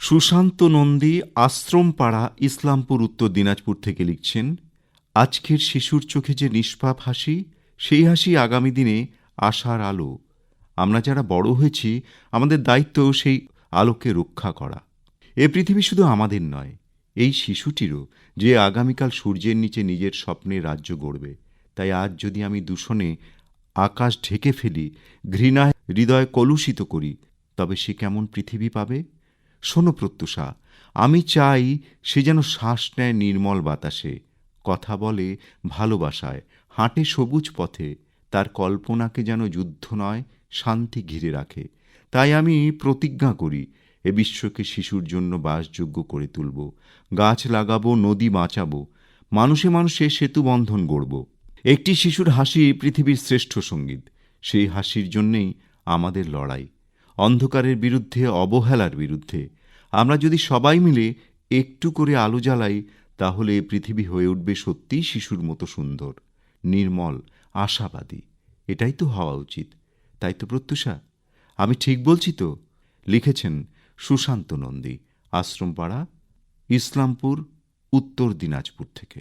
সুশান্ত নন্দী আশ্রমপাড়া ইসলামপুর উত্তর দিনাজপুর থেকে লিখছেন, আজকের শিশুর চোখে যে নিষ্পাপ হাসি, সেই হাসি আগামী দিনে আশার আলো। আমরা যারা বড় হয়েছি, আমাদের দায়িত্ব সেই আলোকে রক্ষা করা। এ পৃথিবী শুধু আমাদের নয়, এই শিশুটিরও যে আগামীকাল সূর্যের নিচে নিজের স্বপ্নের রাজ্য গড়বে। তাই আজ যদি আমি দূষণে আকাশ ঢেকে ফেলি, ঘৃণায় হৃদয় কলুষিত করি, তবে সে কেমন পৃথিবী পাবে? শোনো প্রত্যুষা, আমি চাই সে যেন শ্বাস নেয় নির্মল বাতাসে। কথা বলে ভালোবাসায়, হাঁটে সবুজ পথে, তার কল্পনাকে যেন যুদ্ধ নয়, শান্তি ঘিরে রাখে। তাই আমি প্রতিজ্ঞা করি, এ বিশ্বকে শিশুর জন্য বাসযোগ্য করে তুলব। গাছ লাগাবো, নদী বাঁচাবো, মানুষে মানুষে সেতু বন্ধন গড়ব। একটি শিশুর হাসি পৃথিবীর শ্রেষ্ঠ সংগীত, সেই হাসির জন্যেই আমাদের লড়াই। অন্ধকারের বিরুদ্ধে, অবহেলার বিরুদ্ধে। আমরা যদি সবাই মিলে একটু করে আলো জ্বালাই, তাহলে পৃথিবী হয়ে উঠবে সত্যিই শিশুর মতো সুন্দর, নির্মল, আশাবাদী। এটাই তো হওয়া উচিত। তাই তো প্রত্যুষা, আমি ঠিক বলছি তো? লিখেছেন সুশান্ত নন্দী, আশ্রমপাড়া, ইসলামপুর, উত্তর দিনাজপুর থেকে।